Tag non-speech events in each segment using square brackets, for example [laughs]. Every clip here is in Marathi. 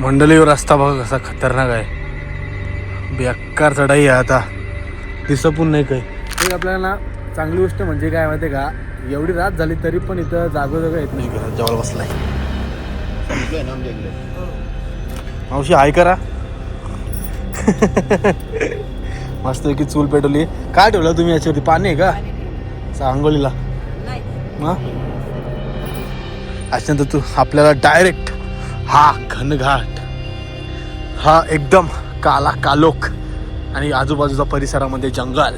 मंडलीवर रस्ता बघा कसा खतरनाक आहे. बेकार चढाई आहे आता. दिसत पण नाही काही. आपल्याला चांगली गोष्ट म्हणजे काय माहिती का? एवढी रात झाली तरी पण इथं जागोजागा येत नाही. नाही जवळ बसलाय. मावशी हाय करा. [laughs] मस्त की चूल पेटवली. काय ठेवलं तुम्ही याच्यावरती? पाणी आहे का? सांगोलीला हा अशानंतर तू आपल्याला डायरेक्ट हा घनघाट. हा एकदम काला कालोख आणि आजूबाजूचा परिसरामध्ये जंगल.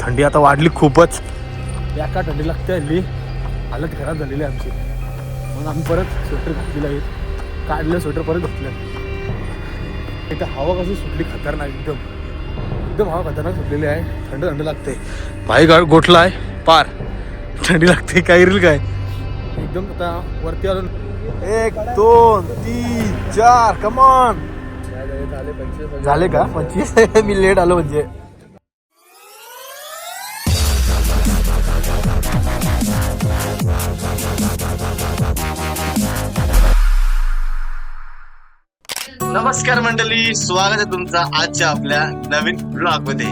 थंडी आता वाढली खूपच. या का थंडी लागते हल्ली? हालत खराब झालेली आहे आमची. म्हणून आम्ही परत स्वेटर घातलेलं आहे. काढलं स्वेटर परत घातलं. इथं हवा कशी सुटली खतरनाक एकदम. एकदम हवा खतरनाक सुटलेली आहे. थंड थंड लागते. भाई गाड गोठला आहे पार. थंडी लागते काय रील काय? एकदम आता वरती आलो एक दोन तीन चार कमान झाले का? पंचवीस? [laughs] मी लेट आलो म्हणजे. नमस्कार मंडळी स्वागत आहे तुमचं आजच्या आपल्या नवीन ब्लॉगमध्ये.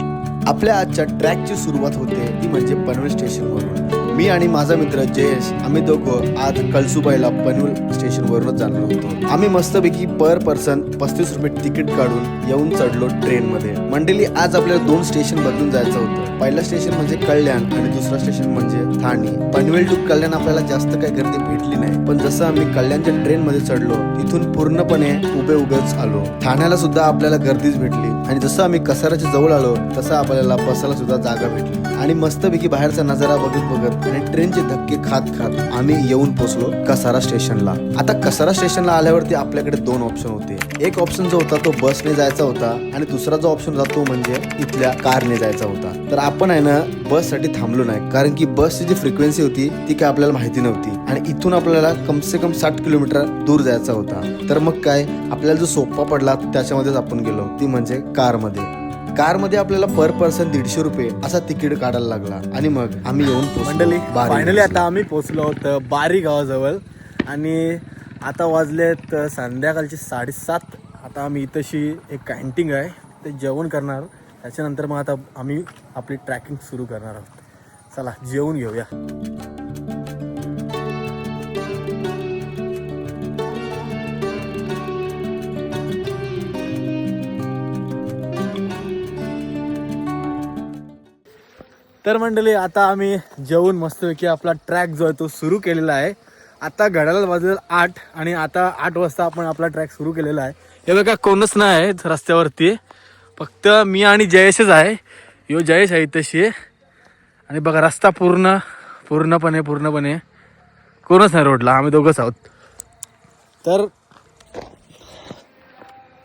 आपल्या आजच्या ट्रॅकची सुरुवात होते ती म्हणजे पनवेल स्टेशनवरून मी आणि माझा मित्र जयेश आम्ही दोघं आज कलसुबाईला पनवेल स्टेशनवरूनच जाणार होतो. आम्ही मस्तपैकी पर पर्सन पस्तीस रुपये तिकीट काढून येऊन चढलो ट्रेन मध्ये मंडळी आज आपल्याला दोन स्टेशन बदलून जायचं होतं. पहिलं स्टेशन म्हणजे कल्याण आणि दुसरं स्टेशन म्हणजे ठाणे. पनवेल टू कल्याण आपल्याला जास्त काही गर्दी भेटली नाही. पण जसं आम्ही कल्याणच्या ट्रेन मध्ये चढलो तिथून पूर्णपणे उभे उभेच आलो. ठाण्याला सुद्धा आपल्याला गर्दीच भेटली. आणि जसं आम्ही कसाराच्या जवळ आलो तसं आपल्याला बसायला सुद्धा जागा भेटली. आणि मस्तपैकी बाहेरचा नजारा बघत बघत आणि ट्रेनचे धक्के खात खात आम्ही येऊन पोहोचलो कसारा स्टेशनला. आता कसारा स्टेशनला आल्यावरती आपल्याकडे दोन ऑप्शन होते. एक ऑप्शन जो होता तो बसने जायचा होता आणि दुसरा जो ऑप्शन होता तो म्हणजे इथल्या कारने जायचा होता. तर आपण आहे ना बससाठी थांबलो नाही. कारण की बसची जी फ्रिक्वेन्सी होती ती काय आपल्याला माहिती नव्हती. आणि इथून आपल्याला कम से कम साठ किलोमीटर दूर जायचा होता. तर मग काय? आपल्याला जो सोपा पडला त्याच्यामध्येच आपण गेलो. ती म्हणजे कारमध्ये. कारमध्ये आपल्याला पर पर्सन दीडशे रुपये असा तिकीट काढायला लागला. आणि मग आम्ही येऊन मंडळी फायनली आता आम्ही पोहोचलो होतो बारी गावाजवळ. आणि आता वाजलेत संध्याकाळचे साडेसात. आता आम्ही इथंशी एक कॅन्टीन आहे ते जेवण करणार. त्याच्यानंतर मग आता आम्ही आपली ट्रॅकिंग सुरू करणार आहोत. चला जेवून घेऊया. तर मंडळी आता आम्ही जेवून मस्तपैकी आपला ट्रॅक जो आहे तो सुरू केलेला आहे. आता घड्याला वाजले आठ आणि आता आठ वाजता आपण आपला ट्रॅक सुरू केलेला आहे. हे बघा कोणच नाही आहे रस्त्यावरती. फक्त मी आणि जयेशच आहे. यो जयेश आहे तशी आणि बघा रस्ता पूर्ण पूर्णपणे पूर्णपणे कोणच नाही रोडला. आम्ही दोघंच आहोत. तर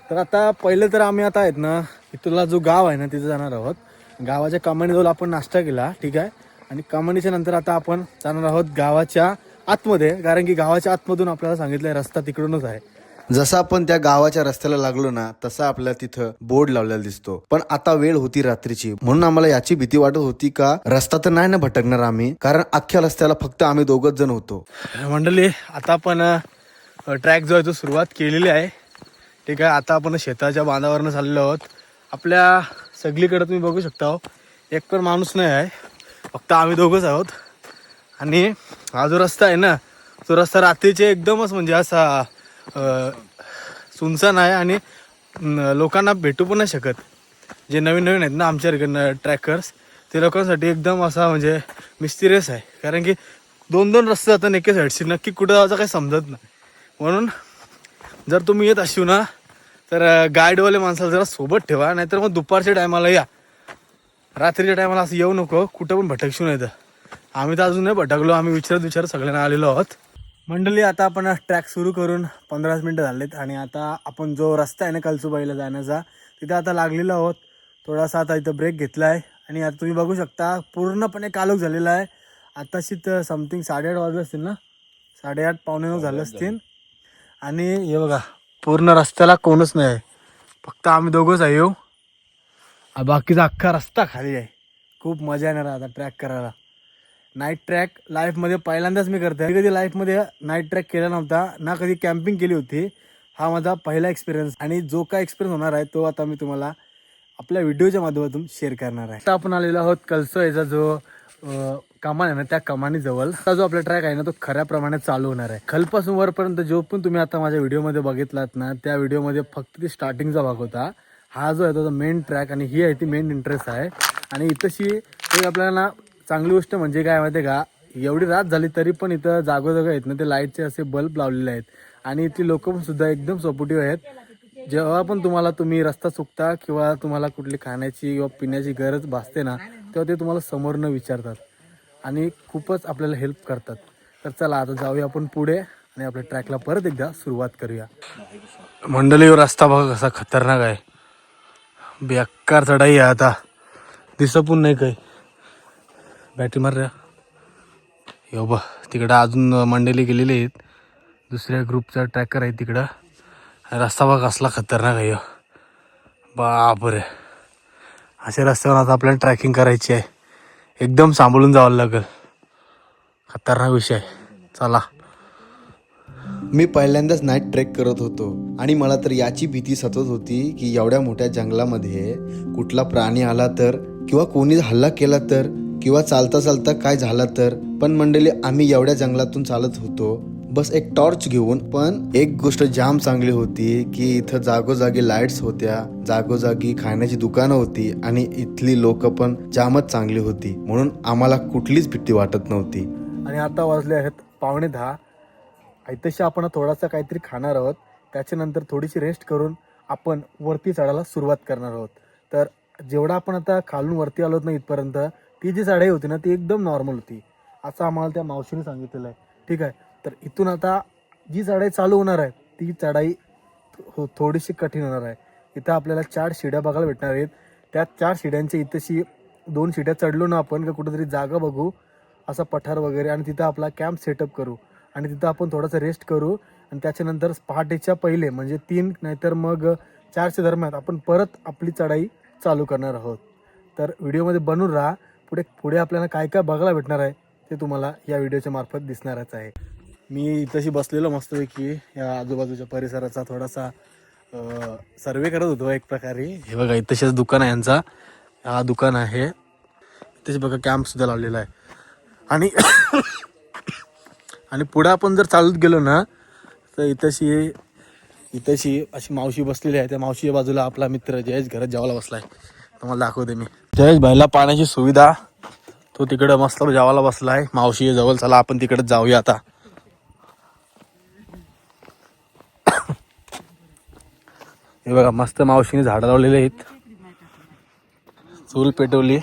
तर आता पहिलं तर आम्ही आता आहेत ना इथला जो गाव आहे ना तिथं जाणार आहोत. गावाच्या कमानीजवळ आपण नाश्ता केला ठीक आहे? आणि कमानीच्या नंतर आता आपण जाणार आहोत गावाच्या आतमध्ये कारण की गावाच्या आतमधून आपल्याला सांगितलंय रस्ता तिकडूनच आहे. जसं आपण त्या गावाच्या रस्त्याला लागलो ना तसं आपल्याला तिथं बोर्ड लावलेला दिसतो. पण आता वेळ होती रात्रीची. म्हणून आम्हाला याची भीती वाटत होती का रस्ता तर नाही ना भटकणार आम्ही कारण अख्ख्या रस्त्याला फक्त आम्ही दोघच जण होतो. मंडळी आता आपण ट्रॅक जो आहे तो सुरुवात केलेली आहे. ठीक आहे आता आपण शेताच्या बांधावरनं चाललेलो आहोत. आपल्या सगळीकडे तुम्ही बघू शकता हो, एक पण माणूस नाही आहे. फक्त आम्ही दोघंच आहोत. आणि हा जो रस्ता आहे ना तो रस्ता रात्रीचे एकदमच म्हणजे असा सुनसान आहे आणि लोकांना भेटू पण नाही शकत. जे नवीन नवीन आहेत ना आमच्या ट्रॅकर्स ते लोकांसाठी एकदम असा म्हणजे मिस्टिरियस आहे. कारण की दोन दोन रस्ते जातात एके साईडशी नक्की कुठं जायचं काही समजत नाही. म्हणून जर तुम्ही येत असू ना तर गाईडवाले माणसाला जरा सोबत ठेवा नाहीतर मग दुपारच्या टायमाला या. रात्रीच्या टायमाला असं येऊ नको कुठं पण भटकशू नाही तर. आम्ही तर अजून नाही भटकलो आम्ही विचारत विचारत सगळ्यांना आलेलो आहोत. मंडळी आता आपण ट्रॅक सुरू करून पंधराच मिनटं झालेत आणि आता आपण जो रस्ता आहे ना कलसुबाईला जाण्याचा तिथे आता लागलेलो आहोत. थोडासा आता इथं ब्रेक घेतला आहे आणि आता तुम्ही बघू शकता पूर्णपणे कालोख झालेला आहे. आताशी तर समथिंग साडेआठ वाजले असतील ना? साडेआठ पावणे नऊ झाले असतील. आणि हे बघा पूर्ण रस्त्याला कोणच नाही आहे. फक्त आम्ही दोघंच आहे हो. येऊ बाकीचा अख्खा रस्ता खाली आहे. खूप मजा येणार आता ट्रॅक करायला. नाईट ट्रॅक लाईफमध्ये पहिल्यांदाच मी करते कधी लाईफमध्ये नाईट ट्रॅक केला नव्हता ना कधी कॅम्पिंग केली होती. हा माझा पहिला एक्सपिरियन्स आणि जो काय एक्सपिरियन्स होणार आहे तो आता मी तुम्हाला आपल्या व्हिडिओच्या माध्यमातून शेअर करणार आहे. आता आपण आलेलो आहोत कलसोयचा जो कमान आहे ना त्या कमानीजवळ हा जो आपला ट्रॅक आहे ना तो खऱ्या प्रमाणे चालू होणार आहे. खालपासून वरपर्यंत जो पण तुम्ही आता माझ्या व्हिडिओमध्ये बघितलात ना त्या व्हिडिओमध्ये फक्त ती स्टार्टिंगचा भाग होता. हा जो आहे तो मेन ट्रॅक आणि ही आहे ती मेन इंटरेस्ट आहे. आणि इथंशी एक आपल्याला ना चांगली गोष्ट म्हणजे काय माहिती आहे का एवढी रात झाली तरी पण इथं जागोजागा आहेत ना ते लाईटचे असे बल्ब लावलेले आहेत. आणि इथली लोक पण सुद्धा एकदम सपोर्टिव्ह आहेत. जेव्हा पण तुम्हाला तुम्ही रस्ता चुकता किंवा तुम्हाला कुठली खाण्याची किंवा पिण्याची गरज भासते ना तेव्हा ते तुम्हाला समोरनं विचारतात. आणि खूपच आपल्याला हेल्प करतात. तर चला आता जाऊया आपण पुढे आणि आपल्या ट्रॅकला परत एकदा सुरुवात करूया. मंडळीवर हो, रस्ता बघा कसा खतरनाक आहे. बेकार चढाई आहे आता. दिसत पण नाही काही. बॅटरी मार यो बा तिकडं अजून मंडळी गेलेली आहेत. दुसऱ्या ग्रुपचा ट्रॅकर आहे तिकडं. रस्ता बघा कसला खतरनाक आहे बापरे. अशा रस्त्यावर आता आपल्याला ट्रॅकिंग करायची आहे. एकदम सांभाळून जावं लागेल. खतरनाक विषय चला. मी पहिल्यांदाच नाईट ट्रेक करत होतो आणि मला तर याची भीती सतत होती की एवढ्या मोठ्या जंगलामध्ये कुठला प्राणी आला तर किंवा कोणी हल्ला केला तर किंवा चालता चालता काय झाला तर पण मंडळी आम्ही एवढ्या जंगलातून चालत होतो बस एक टॉर्च घेऊन पण एक गोष्ट जाम चांगली होती की इथं जागोजागी लाईट्स होत्या जागोजागी खाण्याची दुकानं होती आणि इथली लोक पण जामच चांगली होती. म्हणून आम्हाला कुठलीच भीती वाटत नव्हती. आणि आता वाजले आहेत पावणे दहा. ऐतशी आपण थोडासा काहीतरी खाणार आहोत. त्याच्यानंतर थोडीशी रेस्ट करून आपण वरती चढायला सुरुवात करणार आहोत. तर जेवढा आपण आता खालून वरती आलो ना इथपर्यंत ती जी चढाई होती ना ती एकदम नॉर्मल होती. असं आम्हाला त्या मावशीने सांगितलेलं आहे. ठीक आहे. तर इथून आता जी चढाई चालू होणार आहे ती चढाई हो थोडीशी कठीण होणार आहे. इथं आपल्याला चार शिड्या बघायला भेटणार आहेत. त्या चार शिड्यांच्या इथंशी दोन शिड्या चढलो ना आपण का कुठेतरी जागा बघू असा पठार वगैरे आणि तिथं आपला कॅम्प सेटअप करू. आणि तिथं आपण थोडासा रेस्ट करू आणि त्याच्यानंतर पहाटेच्या पहिले म्हणजे तीन नाहीतर मग चारच्या दरम्यान आपण परत आपली चढाई चालू करणार आहोत. तर व्हिडिओमध्ये बनून राहा. पुढे पुढे आपल्याला काय काय बघायला भेटणार आहे ते तुम्हाला या व्हिडिओच्या मार्फत दिसणारच आहे. मी इथंशी बसलेलो मस्तपैकी या आजूबाजूच्या परिसराचा थोडासा सर्वे करत होतो एक प्रकारे. हे बघा इथंशीच दुकान आहे यांचा. हा दुकान आहे. इथेच बघा कॅम्प सुद्धा लावलेला आहे. आणि [coughs] आणि पुढे आपण जर चालत गेलो ना तर इथंशी इथंशी अशी मावशी बसलेली आहे. त्या मावशीच्या बाजूला आपला मित्र जयेश घरात जेवायला बसलाय. तुम्हाला दाखवते मी. जयेश भाईला पाण्याची सुविधा. तो तिकडं मस्त जेवायला आहे मावशी जवळ चला आपण तिकडे जाऊया आता. हे बघा मस्त मावशीने झाडं लावलेले आहेत. चूल पेटवली.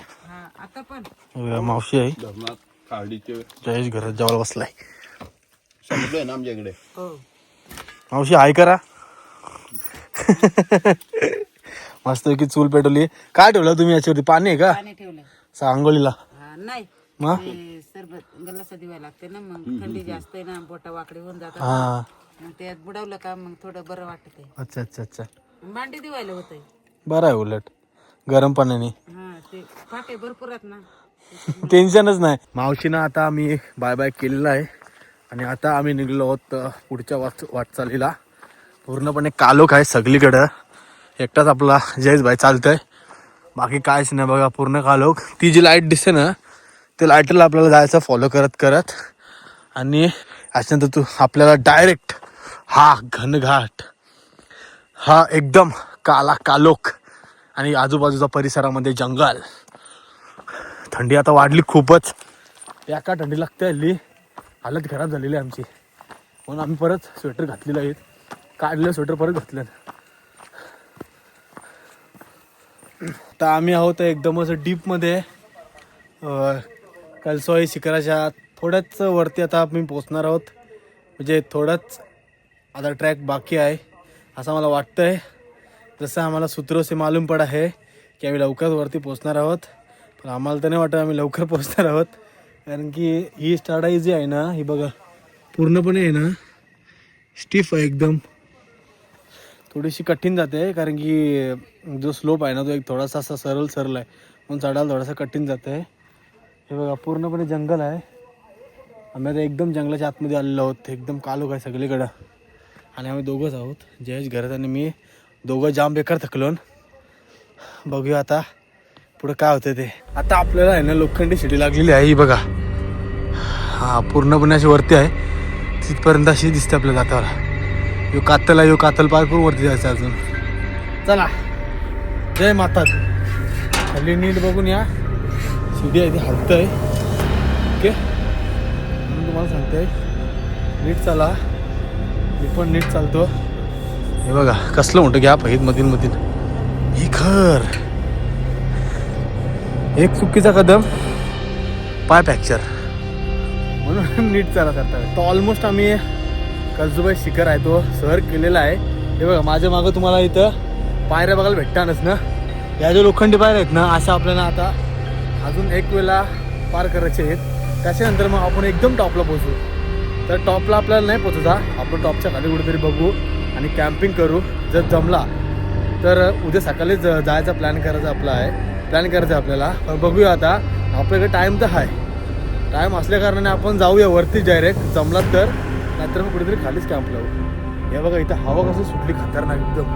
आता पण बघा, मावशी आहे. जयेश घरात जेवायला बसलाय. आहे ना आमच्याकडे हो मावशी हाय करा. मस्त की चूल पेटवली. काय ठेवलं तुम्ही याच्यावरती? पाणी आहे का? पाणी ठेवलंय. सांगोलीला हा नाही. मग? ते सरबत गल्लासा दिवा लागते ना मग थंडी जास्त आहे ना बोटा वाकडे होऊन जातात. हा. मग त्यात बुडवलं का मग थोडं बरं वाटत अच्छा अच्छा अच्छा. मांडी दिवायला बरं आहे उलट. गरम पाण्याने. हा ते फाटे भरपूर आहेत ना. टेन्शनच नाही. मावशीनं आता आम्ही बाय बाय केलेलं आहे. आणि आता आम्ही निघलो आहोत अ, पुढच्या वाट वाटचालीला. पूर्णपणे कालोख आहे सगळीकडं. एकटाच आपला जयेश भाई चालतंय. बाकी कायच नाही बघा पूर्ण कालोख. ती जी लाइट दिसते ना ते लाईटला आपल्याला जायचं फॉलो करत करत. आणि याच्यानंतर तू आपल्याला डायरेक्ट हा घनघाट. हा एकदम काला कालोख आणि आजूबाजूचा परिसरामध्ये जंगल. थंडी आता वाढली खूपच. एका थंडी लागते हल्ली? हालत खराब झालेली आहे आमची. म्हणून आम्ही परत स्वेटर घातलेलं आहेत काढलेलं स्वेटर परत घातलं. तर आम्ही आहोत एकदम असं डीपमध्ये कलसोई शिखराच्या थोड्याच वरती आता आम्ही पोचणार आहोत. म्हणजे थोडंच आता ट्रॅक बाकी आहे. असं मला वाटतंय. जसं आम्हाला सूत्र से मालूम पड आहे की आम्ही लवकर वरती पोचणार आहोत. पण आम्हाला तर नाही वाटत आम्ही लवकर पोचणार आहोत. कारण की ही स्टार्टाई जी आहे ना ही बघा. पूर्णपणे आहे ना स्टिफ आहे एकदम. थोडीशी कठीण जाते कारण की जो स्लोप आहे ना तो एक थोडासा असा सरळ सरळ आहे. म्हणून चढायला थोडासा कठीण जाते. हे बघा पूर्णपणे जंगल आहे. आम्ही आता एकदम जंगलाच्या आतमध्ये आलेलो आहोत. एकदम कालोख आहे सगळीकडं. आणि आम्ही दोघंच आहोत. जयेश घरात आणि मी दोघं जाम बेकार थकलो बघूया आता पुढं काय होतं ते. आता आपल्याला आहे ना लोखंडी शिडी लागलेली आहे ही बघा. हा पूर्णपणे अशी वरती आहे. तिथपर्यंत अशी दिसते आपल्या जाताला यो कातल आहे यो कातल पार करून वरती जायचं अजून. चला. जय माता खाली नीट बघून या. शिडी आहे ती हलत आहे ओके. म्हणून तुम्हाला सांगते नीट चला. मी पण नीट चालतो. हे बघा कसलं मोठं घ्या पाहिजे मधीन मधीन ही खर एक चुकीचा कदम पाय फ्रॅक्चर म्हणून नीट चाला करता. तो ऑलमोस्ट आम्ही कलजुबाई शिखर आहे तो सर केलेला आहे. हे बघा माझ्या मागं तुम्हाला इथं पायऱ्या बघायला भेटतानच ना या ज्या लोखंडी पायऱ्या आहेत ना अशा आपल्याला आता अजून एक वेळा पार करायचे आहेत. त्याच्यानंतर मग आपण एकदम टॉपला पोहोचू. तर टॉपला आपल्याला नाही पोहोचता आपण टॉपच्या खाली कुठेतरी बघू आणि कॅम्पिंग करू जर जमला. तर उद्या सकाळीच जायचा प्लॅन करायचा आपला आहे. प्लॅन करायचा आहे आपल्याला. पण बघूया आता. आपल्याकडे टाईम तर आहे. टाईम असल्या कारणाने आपण जाऊया वरती डायरेक्ट जमला तर. नाहीतर मग कुठेतरी खालीच कॅम्प लावू हे बघा इथं हवा कसं सुटली खतरनाक एकदम.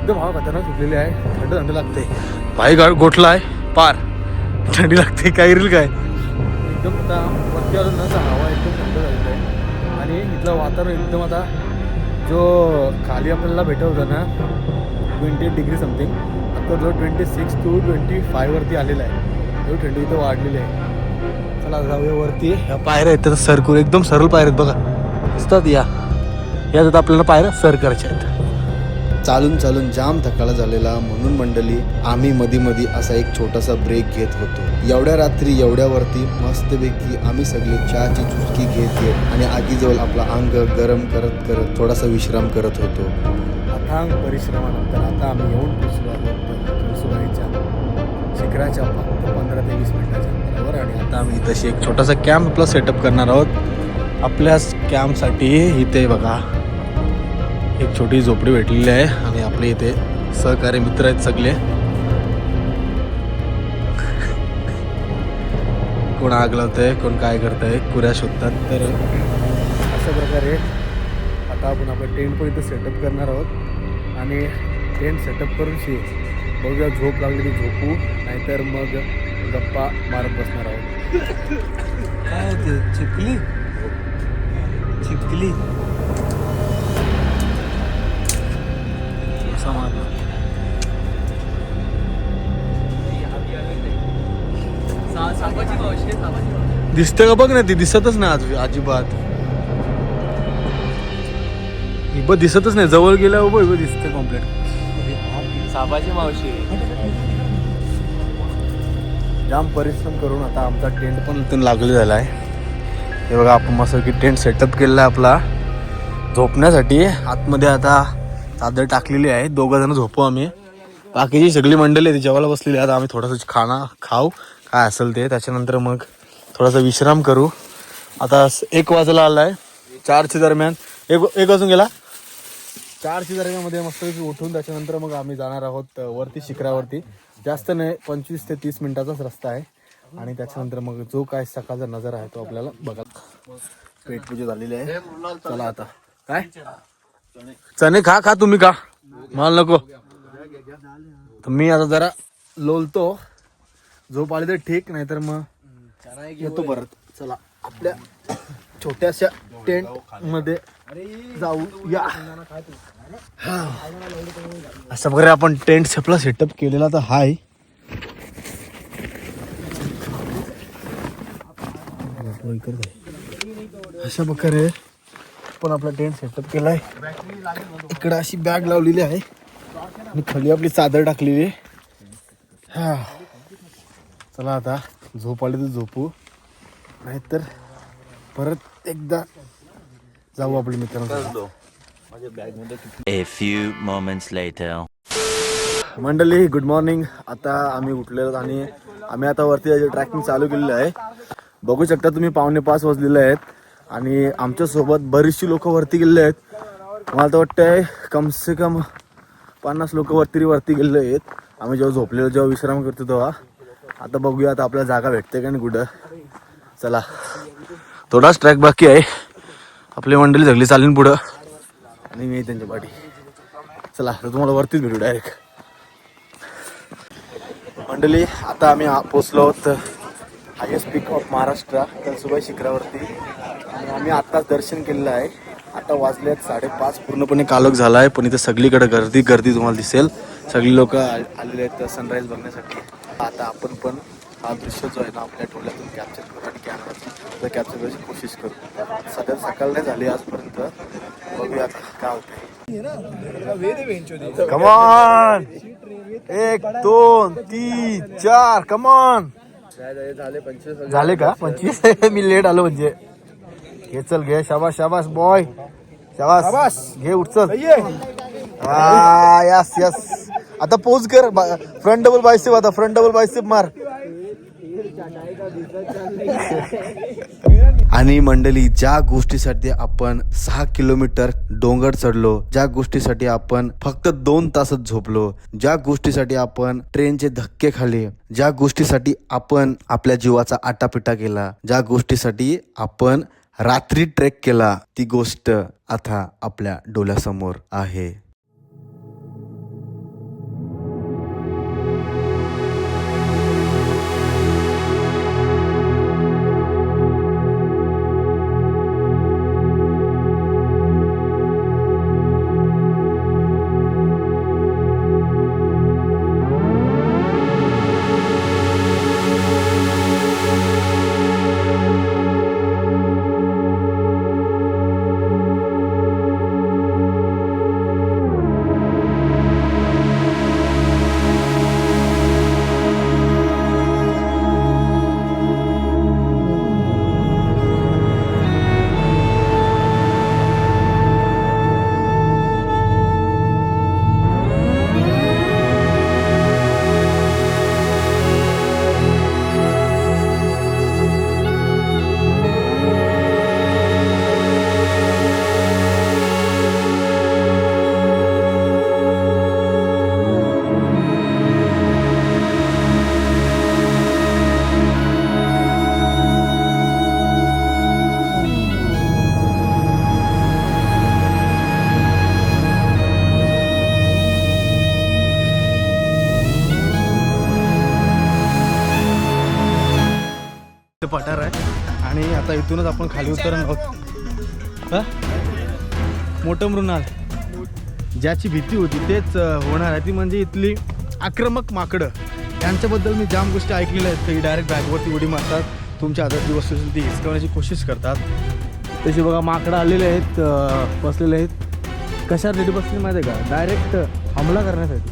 एकदम हवा खतरनाक सुटलेली आहे. थंड थंड लागते भाई गाड गोठला आहे पार. थंडी लागते. काय रील काय? एकदम आता वरती आलो ना हवा एकदम थंड झाली. आणि इथलं वातावरण एकदम आता जो खाली आपल्याला भेटत होता ना ट्वेंटी एट डिग्री समथिंग आता जो ट्वेंटी सिक्स टू ट्वेंटी फायवरती आलेला आहे. जो थंडी इथं वाढलेली आहे. चला जाऊया वरती. ह्या पायऱ्या आहेत सर करू एकदम सरळ पायऱ्या आहेत बघा. दिसतात या. यात आपल्याला पायऱ्या सर करायच्या आहेत. चालून चालून जाम थकाला झालेला म्हणून मंडळी आम्ही मधी मधी असा एक छोटासा ब्रेक घेत होतो. एवढ्या रात्री एवढ्यावरती मस्तपैकी आम्ही सगळे चहाची चुटकी घेत घेत आणि आगीजवळ आपला अंग गरम करत करत थोडासा विश्राम करत होतो. अथांग परिश्रमानंतर आता आम्ही येऊन पोचलो आहोत शिखराच्या फक्त पंधरा ते वीस मिनिटाच्या अंतरावर आणि आता आम्ही तशी एक छोटासा कॅम्प आपला सेटअप करणार आहोत. आपल्याच कॅम्पसाठी इथे बघा. एक छोटी झोपडी भेटलेली आहे आणि आपले इथे सहकारी मित्र आहेत सगळे. कोण आग लावतंय कोण काय करतंय कुऱ्या शोधतात. तर अशा प्रकारे आता आपण आपलं टेंट पण इथं सेटअप करणार आहोत. आणि टेंट सेटअप करून शे बघूया झोप लागली झोपू नाहीतर मग गप्पा मारत बसणार आहोत. काय ते चिपकली चिपकली दिसतं का बघ ना ती दिसतच नाही आज अजिबात. इब दिसतच नाही. जवळ गेल्या उभं इबं दिसतं कॉम्प्लीट सापाची मावशी जाम परिश्रम करून आता आमचा टेंट पण इथून लागले झाला आहे हे बघा आपण मस्त की टेंट सेटअप केलेला आहे आपला. झोपण्यासाठी. आतमध्ये आता चादर टाकलेली आहे. दोघं जण झोपू आम्ही. बाकीची सगळी मंडळी आहे ती जेवायला बसलेली आहेत. आम्ही थोडंसं खाना खाऊ. काय असेल ते. त्याच्यानंतर मग थोडासा विश्राम करू. आता स- एक वाजायला आला आहे चारच्या दरम्यान. एक एक वाजून गेला. चारशे दरम्यानमध्ये मस्तपैकी उठून त्याच्यानंतर मग आम्ही जाणार आहोत वरती शिखरावरती. जास्त नाही पंचवीस ते तीस मिनिटाचाच रस्ता आहे. आणि त्याच्यानंतर मग जो काय सकाळचा नजर आहे तो आपल्याला बघा पेटपूजा झालेली आहे. चला आता. काय? चणे खा खा तुम्ही खा. मला नको. तर मी आता जरा लोलतो. झोप आली तर ठीक नाही तर मग येतो परत. चला आपल्या छोट्याशा टेंटमध्ये जाऊ या अशा प्रकारे आपण टेंट आपला सेटअप केलेला तर हाय. अशा प्रकारे आपण आपला टेंट सेटअप केलाय. इकडे अशी बॅग लावलेली आहे. आणि खाली आपली चादर टाकलेली आहे. हा. चला आता झोप आली तर झोपू. नाहीतर परत एकदा जाऊ आपल्या मित्रांना A few moments later. मंडळी गुड मॉर्निंग आता आम्ही उठलेलो आणि आम्ही आता वरती ट्रॅकिंग चालू केलेलं आहे. बघू शकता तुम्ही पावणे पाच वाजलेले आहेत. आणि आमच्यासोबत बरीचशी लोक वरती गेलेले आहेत. मला तर वाटतंय कम से कम पन्नास लोक वरती वरती गेलेले आहेत. आम्ही जेव्हा झोपलेलो जेव्हा विश्राम करतो तेव्हा. आता बघूया आता आपल्याला जागा भेटते का नाही कुठं. चला. थोडाच ट्रॅक बाकी आहे. आपली मंडळी सगळी चालली पुढं. आणि मी त्यांच्या पाठी. चला तर तुम्हाला वरतीच भेटू डायरेक्ट मंडळी आता आम्ही पोचलो आहोत. Highest peak of Maharashtra Kalsubai शिखरावरती. आणि आम्ही आत्ताच दर्शन केलेलं आहे. आता वाजलेत साडेपाच. पूर्णपणे कालोख झाला आहे पण इथे सगळीकडे गर्दी गर्दी तुम्हाला दिसेल. सगळी लोक आलेले आहेत सनराईज बघण्यासाठी. आता आपण पण हा दृश्य जो आहे ना आपल्या डोळ्यातून कॅप्चर करू आणि कॅमेरा कॅप्चर करायची कोशिश करू. सध्या सकाळ नाही झाली आजपर्यंत. बघूया आता काय होते कमान एक दोन तीन चार. कमान झाले का? पंचवीस? [laughs] मी लेट आलो म्हणजे. घे चल घे. शाबास शाबास बॉय शाबास. घे उठचल हा यस यस आता पोज कर. फ्रंट डबल बायसेप आता फ्रंट डबल बायसेप मार. आणि मंडळी ज्या गोष्टीसाठी आपण सहा किलोमीटर डोंगर चढलो ज्या गोष्टीसाठी आपण फक्त दोन तासच झोपलो ज्या गोष्टीसाठी आपण ट्रेनचे धक्के खाले ज्या गोष्टीसाठी आपण आपल्या जीवाचा आटापिटा केला ज्या गोष्टीसाठी आपण रात्री ट्रेक केला ती गोष्ट आता आपल्या डोळ्यासमोर आहे. पठार आहे. आणि आता इथूनच आपण खाली उतरणार आहोत हां? मोठं मृणाल. ज्याची भीती होती तेच होणार आहे. ती म्हणजे इथली आक्रमक माकडं. यांच्याबद्दल मी जाम गोष्टी ऐकलेल्या आहेत. की डायरेक्ट बॅगवरती उडी मारतात. तुमच्या हातात वस्तू असेल ती हिसकवण्याची कोशिश करतात. तशी बघा माकडं आलेले आहेत बसलेले आहेत. कशासाठी बसले माहिती आहे का? डायरेक्ट हमला करण्यासाठी.